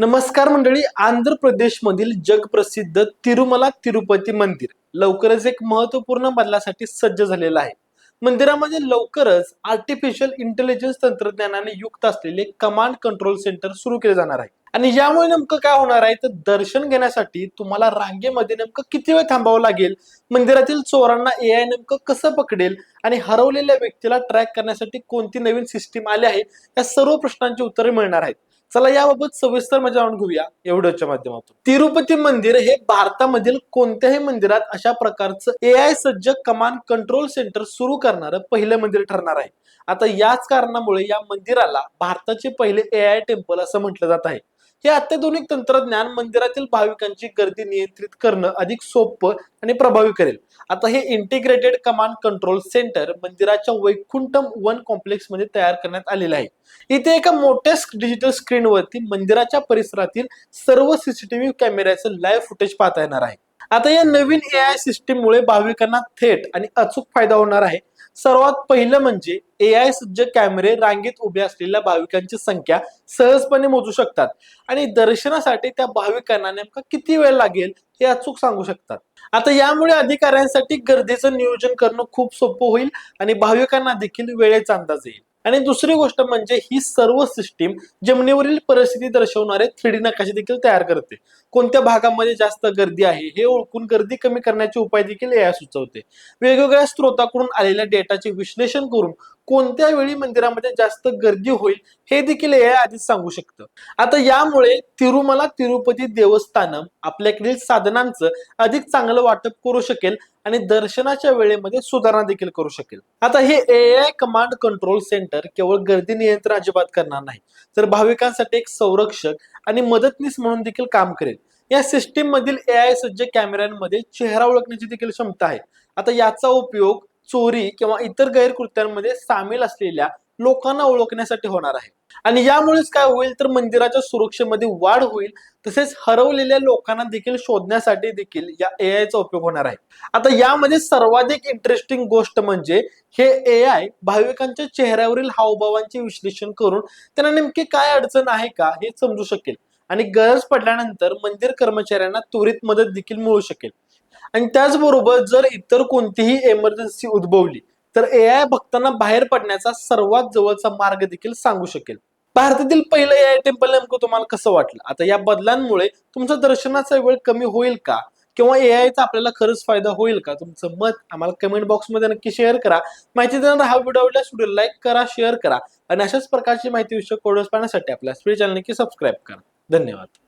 नमस्कार मंडळी आंध्र प्रदेशमधील जगप्रसिद्ध तिरुमला तिरुपती मंदिर लवकरच एक महत्त्वपूर्ण बदलासाठी सज्ज झालेलं आहे. मंदिरामध्ये लवकरच आर्टिफिशियल इंटेलिजन्स तंत्रज्ञानाने युक्त असलेले कमांड कंट्रोल सेंटर सुरू केले जाणार आहे. आणि यामुळे नेमकं काय होणार आहे? तर दर्शन घेण्यासाठी तुम्हाला रांगेमध्ये नेमकं किती वेळ थांबावं लागेल? मंदिरातील चोरांना ए आय नेमकं कसं पकडेल? आणि हरवलेल्या व्यक्तीला ट्रॅक करण्यासाठी कोणती नवीन सिस्टीम आली आहे या सर्व प्रश्नांची उत्तरे मिळणार आहेत. चला याबाबत सविस्तर मजा जाणून घेऊया एवढ्याच्या माध्यमातून. तिरुपती मंदिर हे भारतामधील कोणत्याही मंदिरात अशा प्रकारचं ए आय सज्ज कमांड कंट्रोल सेंटर सुरू करणारं पहिलं मंदिर ठरणार आहे. आता याच कारणामुळे या मंदिराला भारताचे पहिले ए आय टेम्पल असं म्हटलं जात आहे. हे अत्याधुनिक तंत्रज्ञान मंदिरातील भाविकांची गर्दी नियंत्रित करणं अधिक सोपं आणि प्रभावी करेल. आता हे इंटिग्रेटेड कमांड कंट्रोल सेंटर मंदिराच्या वैकुंठम वन कॉम्प्लेक्समध्ये तयार करण्यात आलेलं आहे. इथे एका मोठ्या डिजिटल स्क्रीनवरती मंदिराच्या परिसरातील सर्व सीसीटीव्ही कॅमेऱ्याचं लाईव्ह फुटेज पाहता येणार आहे. आता या नवीन ए आय सिस्टीम मुळे भाविकांना थेट आणि अचूक फायदा होणार आहे. सर्वात पहिलं म्हणजे ए आय सज्ज कॅमेरे रांगेत उभे असलेल्या भाविकांची संख्या सहजपणे मोजू शकतात. आणि दर्शनासाठी त्या भाविकांना नेमका किती वेळ लागेल हे अचूक सांगू शकतात. आता यामुळे अधिकाऱ्यांसाठी गर्दीचं नियोजन करणं खूप सोपं होईल आणि भाविकांना देखील वेळेचा अंदाज येईल. आणि दुसरी गोष्ट म्हणजे ही सर्व सिस्टीम जमिनीवरील परिस्थिती दर्शवणारे थ्री डी नकाशे देखील तयार करते. कोणत्या भागामध्ये जास्त गर्दी आहे हे ओळखून गर्दी कमी करण्याचे उपाय देखील या सुचवते. वेगवेगळ्या स्रोताकडून आलेल्या डेटाचे विश्लेषण करून कोणत्या वेळी मंदिरामध्ये जास्त गर्दी होईल हे देखील एआय आधीच सांगू शकतं. आता यामुळे तिरुमला तिरुपती देवस्थानम आपल्याकडील साधनांचं अधिक चांगलं वाटप करू शकेल आणि दर्शनाच्या वेळेमध्ये सुधारणा देखील करू शकेल. आता हे A I command control centre केवळ गर्दी नियंत्रण अजिबात करणार नाही तर भाविकांसाठी एक संरक्षक आणि मदतनीस म्हणून देखील काम करेल. या सिस्टीम मधील ए आय सज्ज कॅमेऱ्यांमध्ये चेहरा ओळखण्याची देखील क्षमता आहे. आता याचा उपयोग चोरी किंवा इतर गैरकृत्यांमध्ये सामील असलेल्या लोकांना ओळखण्यासाठी होणार आहे. आणि यामुळेच काय होईल तर मंदिराच्या सुरक्षेमध्ये वाढ होईल तसेच हरवलेल्या लोकांना देखील शोधण्यासाठी देखील या ए आयचा उपयोग होणार आहे. आता यामध्ये सर्वाधिक इंटरेस्टिंग गोष्ट म्हणजे हे ए आय भाविकांच्या चेहऱ्यावरील हावभावांचे विश्लेषण करून त्यांना नेमकी काय अडचण आहे का हे समजू शकेल. आणि गरज पडल्यानंतर मंदिर कर्मचाऱ्यांना त्वरित मदत देखील मिळू शकेल. आणि त्याचबरोबर जर इतर कोणतीही एमर्जन्सी उद्भवली तर ए आय भक्तांना बाहेर पडण्याचा सर्वात जवळचा मार्ग देखील सांगू शकेल. भारतातील पहिलं ए आय टेम्पल नेमकं तुम्हाला कसं वाटलं? आता या बदलांमुळे तुमचा दर्शनाचा वेळ कमी होईल का? किंवा ए आयचा आपल्याला खरंच फायदा होईल का? तुमचं मत आम्हाला कमेंट बॉक्समध्ये नक्की शेअर करा. माहिती देणार हा व्हिडिओ आवडला व्हिडिओ लाईक करा शेअर करा. आणि अशाच प्रकारची माहिती विषयक कोडस पाहण्यासाठी आपल्या स्पीड चॅनल नक्की सबस्क्राईब करा. धन्यवाद.